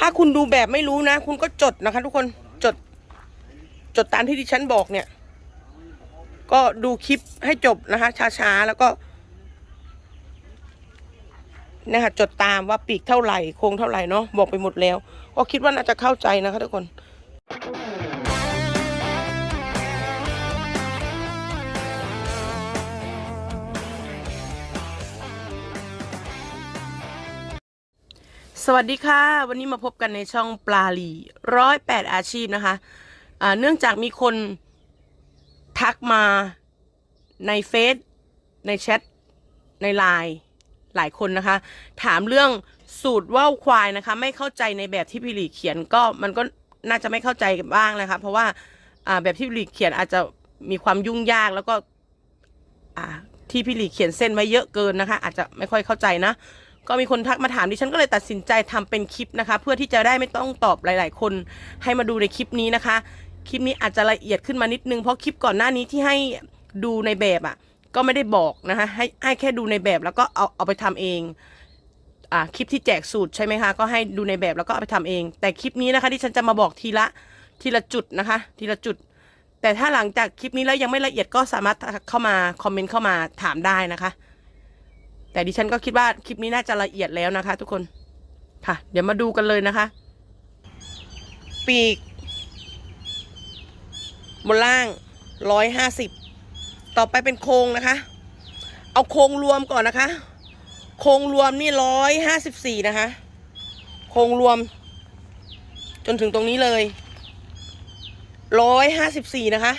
ถ้าคุณดูแบบไม่รู้นะ คุณก็จดนะคะ ทุกคนจด จดตามที่ดิฉันบอกเนี่ย ก็ดูคลิปให้จบนะคะ ช้าๆ แล้วก็นะคะจดตามว่าปีกเท่าไหร่โค้งเท่าไหร่เนาะบอกไปหมดแล้ว ก็คิดว่าน่าจะเข้าใจนะคะทุกคน สวัสดีค่ะ วันนี้มาพบกันในช่องปลาลีร้อยแปดอาชีพนะคะเนื่องจากมีคนทักมาในเฟซในแชทในไลน์หลายคนนะคะ ถามเรื่องสูตรว่าวควายนะคะ ไม่เข้าใจในแบบที่พี่หลีเขียนก็มันก็น่าจะไม่เข้าใจกันบ้างนะคะ เพราะว่าแบบที่พี่หลีเขียนอาจจะมีความยุ่งยากแล้วก็ที่พี่หลีเขียนเส้นไว้เยอะเกินนะคะ อาจจะไม่ค่อยเข้าใจนะ ก็มีคนทักมาถามดิฉันก็เลยตัดสินใจทำเป็นคลิปนะคะ เพื่อที่จะได้ไม่ต้องตอบหลาย ๆ คนให้มาดูในคลิปนี้นะคะ คลิปนี้อาจจะละเอียดขึ้นมานิดนึงเพราะคลิปก่อนหน้านี้ที่ให้ดูในแบบอะ ก็ไม่ได้บอกนะคะให้ให้แค่ดูในแบบแล้วก็เอาเอาไปทำเองอ่าคลิปที่แจกสูตรใช่ไหมคะก็ให้ดูในแบบแล้วก็เอาไปทำเอง แต่คลิปนี้นะคะที่ฉันจะมาบอกทีละทีละจุดนะคะ ทีละจุด แต่ถ้าหลังจากคลิปนี้แล้วยังไม่ละเอียดก็สามารถเข้ามาคอมเมนต์เข้ามาถามได้นะคะ แต่ดิฉันก็คิดว่าคลิปนี้น่าจะละเอียดแล้วนะคะ ทุกคนค่ะ เดี๋ยวมาดูกันเลยนะคะ ปีก บนล่างร้อยห้าสิบต่อไปเป็นโครงนะคะ เอาโครงรวมก่อนนะคะ โครงรวมนี่ร้อยห้าสิบสี่นะคะ โครงรวม จนถึงตรงนี้เลยร้อยห้าสิบสี่นะคะ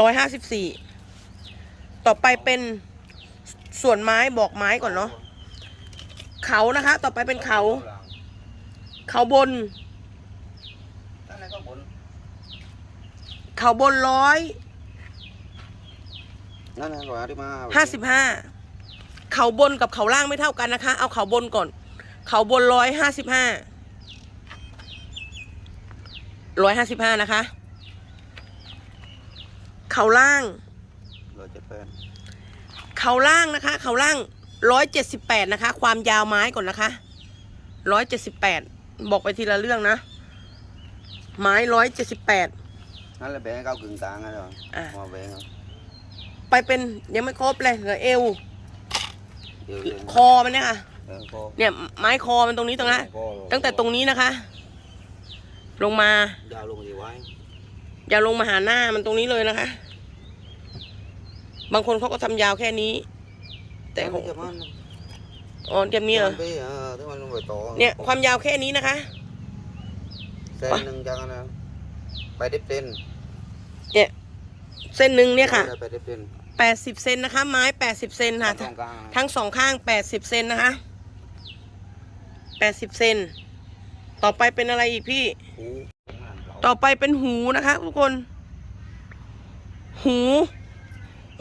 ร้อยห้าสิบสี่ ต่อไปเป็นส่วนไม้บอกไม้ก่อนเนาะเขานะคะ ต่อไปเป็นเขา เขาบนนั่นแหละก็บนเขาบนร้อยนั่นแหละร้อยที่มาห้าสิบห้าเขาบนกับเขาล่างไม่เท่ากันนะคะ เอาเขาบนก่อน เขาบนร้อยห้าสิบห้าร้อยห้าสิบห้านะคะ เขาล่าง ร้อยเจ็ดแปด เขาล่างนะคะ เขาล่างร้อยเจ็ดสิบแปดนะคะ ความยาวไม้ก่อนนะคะร้อยเจ็ดสิบแปดบอกไปทีละเรื่องนะ ไม้ร้อยเจ็ดสิบแปดนั่นแหละแบงค์เก้ากึ่งกลางนะจ๊ะอะมาแบงค์เอาไปเป็นยังไม่ครบเลยเหลือเอวเดี๋ยวเดี๋ยวคอมันเนี่ยค่ะเออคอเนี่ยไม้คอมันตรงนี้ตรงนั้นคอตั้งแต่ตรงนี้นะคะ ลงมายาวลงดีไว้อย่าลงมาหาหน้ามันตรงนี้เลยนะคะ บางคนเขาก็ทำยาวแค่นี้ แต่ของจะมันอ๋อเดี๋ยวนี้เหรอไปเออที่มันลงไปต่อเนี่ยความยาวแค่นี้นะคะเส้นหนึ่งจากนั้นนะไปดิบเส้นเนี่ยเส้นหนึ่งเนี่ยค่ะไปดิบเส้นแปดสิบเซนนะคะ ไม้แปดสิบเซนค่ะตรงกลางนะทั้งสองข้างแปดสิบเซนนะคะแปดสิบเซน ต่อไปเป็นอะไรอีกพี่หูต่อไปเป็นหูนะคะ ทุกคน หู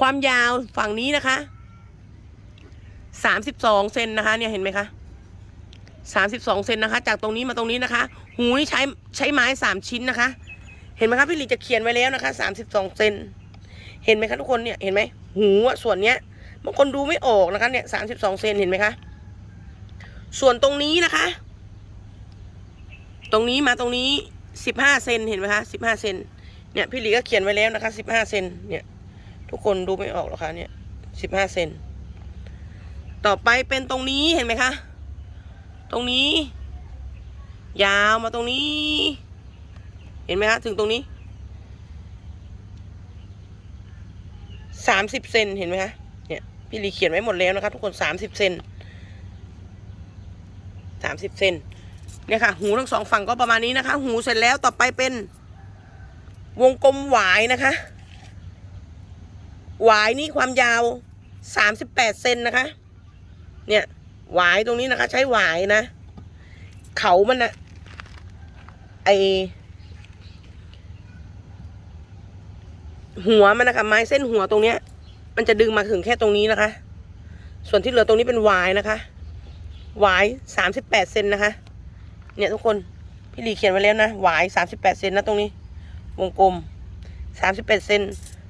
ความยาวฝั่งนี้นะคะสามสิบสองเซนนะคะเนี่ยเห็นไหมคะสามสิบสองเซนนะคะ จากตรงนี้มาตรงนี้นะคะ หูนี่ใช้ใช้ไม้สามชิ้นนะคะ เห็นไหมคะพี่หลีจะเขียนไว้แล้วนะคะสามสิบสองเซนเห็นไหมคะทุกคนเนี่ยเห็นไหมหูอะส่วนเนี้ยบางคนดูไม่ออกนะคะเนี่ยสามสิบสองเซนเห็นไหมคะส่วนตรงนี้นะคะ ตรงนี้มาตรงนี้สิบห้าเซนเห็นไหมคะสิบห้าเซนเนี่ยพี่หลีก็เขียนไว้แล้วนะคะสิบห้าเซนเนี่ย ทุกคนดูไม่ออกหรอคะเนี่ยสิบห้าเซนต่อไปเป็นตรงนี้เห็นไหมคะ ตรงนี้ ยาวมาตรงนี้ เห็นไหมคะ ถึงตรงนี้สามสิบเซนเห็นไหมคะเนี่ยพี่ลีเขียนไว้หมดแล้วนะคะ ทุกคนสามสิบเซนสามสิบเซนเนี่ยค่ะ หูทั้งสองฝั่งก็ประมาณนี้นะคะ หูเสร็จแล้วต่อไปเป็น วงกลมหวายนะคะ หวายนี่ความยาวสามสิบแปดเซนนะคะ เนี่ยหวายตรงนี้นะคะ ใช้หวายนะ เขามันนะไอหัวมันนะคะ ไม้เส้นหัวตรงเนี้ย มันจะดึงมาถึงแค่ตรงนี้นะคะ ส่วนที่เหลือตรงนี้เป็นหวายนะคะหวายสามสิบแปดเซนนะคะ เนี่ยทุกคนพี่หลีเขียนไว้แล้วนะหวายสามสิบแปดเซนนะตรงนี้ วงกลมสามสิบแปดเซน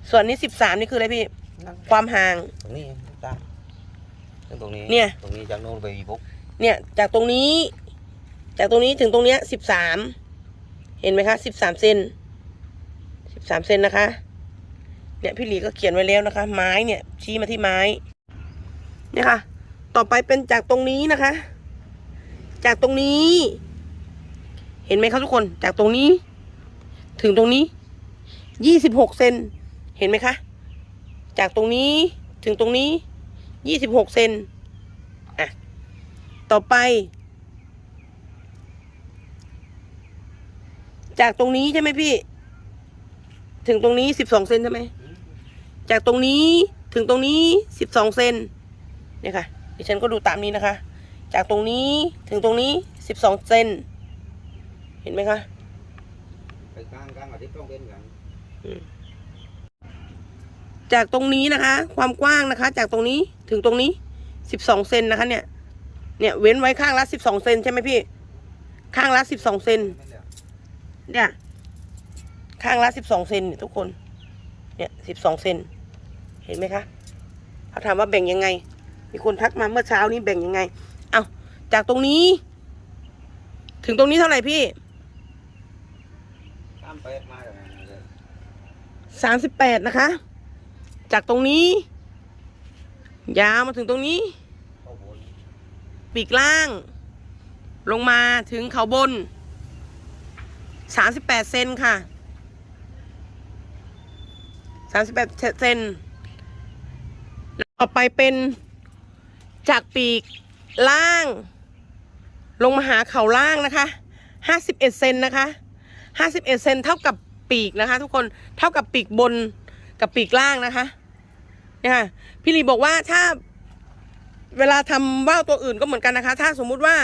ส่วนนี้สิบสามนี่คืออะไรพี่ ความห่าง ตรงนี้ตามตรงนี้เนี่ย ตรงนี้จากโน้นไปอีกปุ๊บเนี่ยจากตรงนี้ จากตรงนี้ถึงตรงเนี้ยสิบสามเห็นไหมคะสิบสามเซนสิบสามเซนนะคะ เนี่ยพี่หลีก็เขียนไว้แล้วนะคะ ไม้เนี่ย ชี้มาที่ไม้เนี่ยค่ะ ต่อไปเป็นจากตรงนี้นะคะ จากตรงนี้ เห็นไหมครับทุกคน จากตรงนี้ ถึงตรงนี้ยี่สิบหกเซนเห็นไหมคะ จากตรงนี้ถึงตรงนี้ยี่สิบหกเซนอะ ต่อไป จากตรงนี้ใช่ไหมพี่ ถึงตรงนี้สิบสองเซนใช่ไหม จากตรงนี้ถึงตรงนี้สิบสองเซนเนี่ยค่ะ ดิฉันก็ดูตามนี้นะคะ จากตรงนี้ถึงตรงนี้สิบสองเซน เห็นไหมคะ ไปกลางกลางอาทิตย์ต้องเว้นกัน จากตรงนี้นะคะ ความกว้างนะคะ จากตรงนี้ถึงตรงนี้สิบสองเซนนะคะ เนี่ย เนี่ยเว้นไว้ข้างละสิบสองเซนใช่ไหมพี่ ข้างละสิบสองเซนเนี่ย ข้างละสิบสองเซนเนี่ยทุกคน เนี่ยสิบสองเซนเห็นไหมคะเขาถามว่าแบ่งยังไง มีคนทักมาเมื่อเช้านี้แบ่งยังไง เอาจากตรงนี้ ถึงตรงนี้เท่าไหร่พี่สามสิบแปดนะคะ จากตรงนี้ ยาวมาถึงตรงนี้ ปีกล่าง ลงมาถึงเขาบนสามสิบแปดเซนค่ะสามสิบแปดเซนต่อไปเป็นจากปีกล่าง ลงมาหาเขาล่างนะคะห้าสิบเอ็ดเซนนะคะห้าสิบเอ็ดเซนเท่ากับปีกนะคะ ทุกคนเท่ากับปีกบน กับปีกล่างนะคะเนี่ยค่ะพี่ลีบอกว่าถ้าเวลาทำว่าวตัวอื่นก็เหมือนกันนะคะ ถ้าสมมุติว่า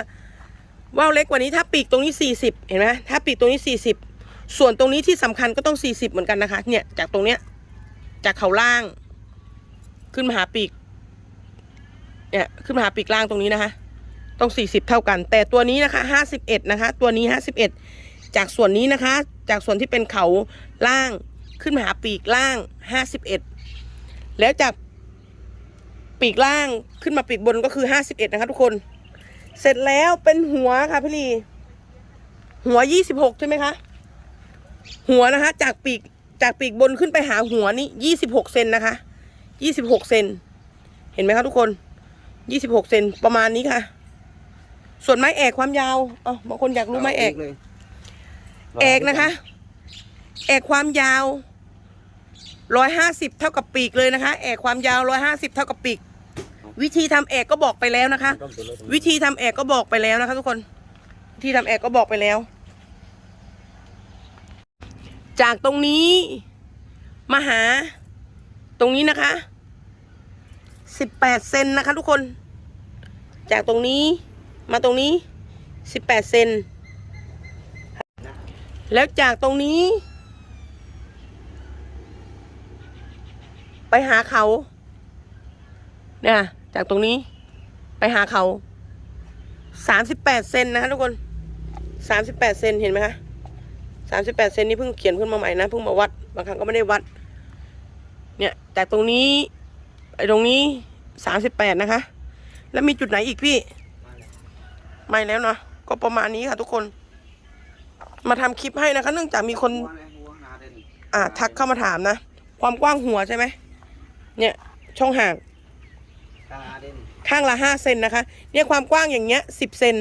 ว่าวเล็กกว่านี้ถ้าปีกตรงนี้สี่สิบเห็นไหมถ้าปีกตรงนี้สี่สิบส่วนตรงนี้ที่สำคัญก็ต้องสี่สิบเหมือนกันนะคะ เนี่ยจากตรงเนี้ยจากเขาล่าง ขึ้นมาหาปีก เนี่ยขึ้นมาหาปีกล่างตรงนี้นะคะ ต้องสี่สิบเท่ากัน แต่ตัวนี้นะคะห้าสิบเอ็ดนะคะ ตัวนี้ห้าสิบเอ็ดจากส่วนนี้นะคะ จากส่วนที่เป็นเขาล่าง ขึ้นมาหาปีกล่างห้าสิบเอ็ดแล้วจากปีกล่างขึ้นมาปีกบนก็คือห้าสิบเอ็ดนะคะทุกคน เสร็จแล้วเป็นหัวค่ะพี่ลีหัวยี่สิบหกใช่ไหมคะ หัวนะคะ จากปีกจากปีกบนขึ้นไปหาหัวนี่ยี่สิบหกเซนนะคะยี่สิบหกเซนเห็นไหมคะทุกคนยี่สิบหกเซนประมาณนี้ค่ะ ส่วนไม้แอกความยาวอ๋อบางคนอยากรู้ไม้แอกเลยเอกนะคะเอกความยาว ร้อยห้าสิบเท่ากับปีกเลยนะคะเอกความยาวร้อยห้าสิบเท่ากับปีก วิธีทำเอกก็บอกไปแล้วนะคะ วิธีทำเอกก็บอกไปแล้วนะคะ ทุกคนวิธีทำเอกก็บอกไปแล้ว จากตรงนี้มาหาตรงนี้นะคะสิบแปดเซนนะคะ ทุกคน จากตรงนี้มาตรงนี้สิบแปดเซนแล้วจากตรงนี้ ไปหาเขาเนี่ยจากตรงนี้ไปหาเขาสามสิบแปดเซนนะคะทุกคนสามสิบแปดเซนเห็นไหมคะสามสิบแปดเซนนี่เพิ่งเขียนขึ้นมาใหม่นะเพิ่งมาวัดบางครั้งก็ไม่ได้วัด เนี่ยจากตรงนี้ไปตรงนี้สามสิบแปดนะคะ แล้วมีจุดไหนอีกพี่ ไม่แล้วเนาะก็ประมาณนี้ค่ะทุกคน มาทำคลิปให้นะคะ เนื่องจากมีคนหัวเลยหัวหน้าเด่นอ่าทักเข้ามาถามนะ ความกว้างหัวใช่ไหม เนี่ยช่องห่างตาเด่นข้างละห้าเซนนะคะ เนี่ยความกว้างอย่างเงี้ยสิบเซน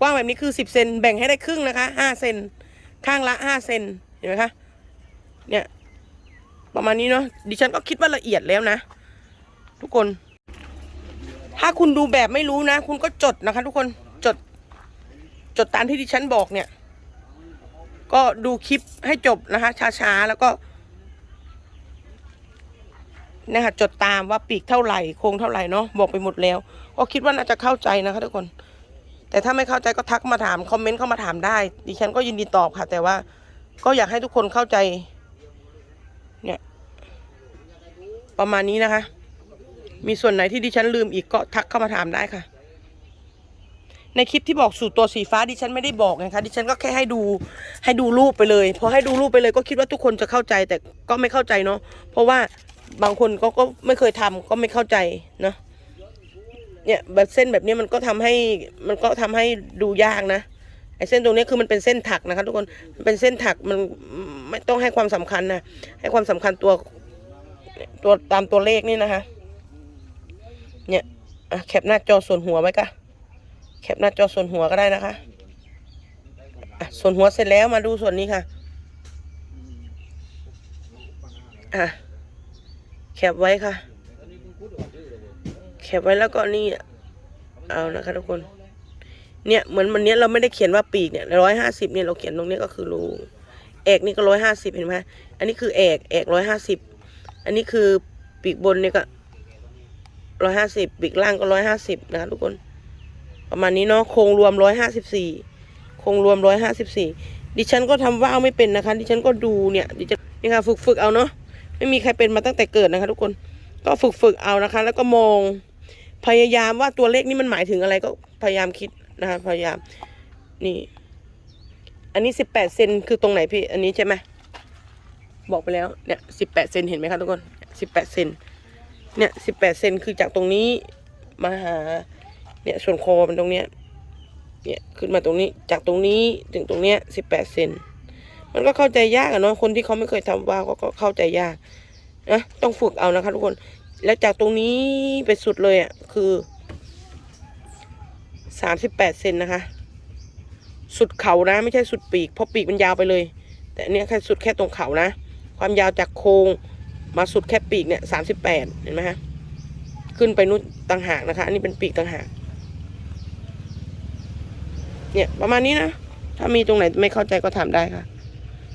กว้างแบบนี้คือสิบเซนแบ่งให้ได้ครึ่งนะคะห้าเซนข้างละห้าเซนเห็นไหมคะเนี่ยประมาณนี้เนาะดิฉันก็คิดว่าละเอียดแล้วนะ ทุกคน ถ้าคุณดูแบบไม่รู้นะ คุณก็จดนะคะ ทุกคนจด จดตามที่ดิฉันบอกเนี่ย ก็ดูคลิปให้จบนะคะ ช้าๆแล้วก็ นะคะจดตามว่าปีกเท่าไหร่โครงเท่าไหร่เนาะบอกไปหมดแล้วก็คิดว่าน่าจะเข้าใจนะคะทุกคน แต่ถ้าไม่เข้าใจก็ทักมาถามคอมเมนต์เข้ามาถามได้ ดิฉันก็ยินดีตอบค่ะ แต่ว่าก็อยากให้ทุกคนเข้าใจ เนี่ย ประมาณนี้นะคะ มีส่วนไหนที่ดิฉันลืมอีกก็ทักเข้ามาถามได้ค่ะ ในคลิปที่บอกสูตรตัวสีฟ้าดิฉันไม่ได้บอกไงคะดิฉันก็แค่ให้ดูให้ดูรูปไปเลยพอให้ดูรูปไปเลยก็คิดว่าทุกคนจะเข้าใจแต่ก็ไม่เข้าใจเนาะเพราะว่า บางคนก็ก็ไม่เคยทำก็ไม่เข้าใจเนาะเนี่ยแบบเส้นแบบนี้มันก็ทำให้มันก็ทำให้ดูยากนะไอ้เส้นตรงนี้คือมันเป็นเส้นถักนะคะทุกคนมันเป็นเส้นถักมันไม่ต้องให้ความสำคัญนะให้ความสำคัญตัวตัวตามตัวเลขนี่นะคะ เนี่ยอะแคปหน้าจอส่วนหัวไว้ก็แคปหน้าจอส่วนหัวก็ได้นะคะส่วนหัวเสร็จแล้วมาดูส่วนนี้ค่ะอะ ปไว้ค่ะ แคปไว้แล้วก็นี่ เอานะคะทุกคน เนี่ยเหมือนวันนี้เราไม่ได้เขียนว่าปีกเนี่ยร้อยห้าสิบเนี่ยเราเขียนตรงนี้ก็คือรูเอกนี่ก็ร้อยห้าสิบเห็นไหมอันนี้คือเอกเอกร้อยห้าสิบอันนี้คือปีกบนเนี่ยก็ร้อยห้าสิบปีกล่างก็ร้อยห้าสิบนะคะทุกคน ประมาณนี้เนาะโครงรวมร้อยห้าสิบสี่โครงรวมร้อยห้าสิบสี่ดิฉันก็ทำว่าวไม่เป็นนะคะ ดิฉันก็ดูเนี่ยดิฉันนี่ค่ะฝึกฝึกเอาเนาะ ไม่มีใครเป็นมาตั้งแต่เกิดนะคะ ทุกคนก็ฝึกฝึกเอานะคะ แล้วก็มองพยายามว่าตัวเลขนี้มันหมายถึงอะไรก็พยายามคิดนะคะ พยายามนี่ อันนี้สิบแปดเซนคือตรงไหนพี่ อันนี้ใช่ไหมบอกไปแล้วเนี่ยสิบแปดเซนเห็นไหมคะทุกคนสิบแปดเซนเนี่ยสิบแปดเซนคือจากตรงนี้มาหา เนี่ยส่วนคอมันตรงเนี้ยเนี่ยขึ้นมาตรงนี้จากตรงนี้ถึงตรงเนี้ยสิบแปดเซน มันก็เข้าใจยากอะเนาะคนที่เขาไม่เคยทำว่าวก็ก็เข้าใจยากนะต้องฝึกเอานะคะ ทุกคน แล้วจากตรงนี้ไปสุดเลยอะคือสามสิบแปดเซนนะคะ สุดเขานะ ไม่ใช่สุดปีกเพราะปีกมันยาวไปเลย แต่อันเนี้ยแค่สุดแค่ตรงเขานะ ความยาวจากโครงมาสุดแค่ปีกเนี่ยสามสิบแปดเห็นไหมฮะขึ้นไปนู่นต่างหากนะคะ อันนี้เป็นปีกต่างหากเนี่ยประมาณนี้นะ ถ้ามีตรงไหนไม่เข้าใจก็ถามได้ค่ะ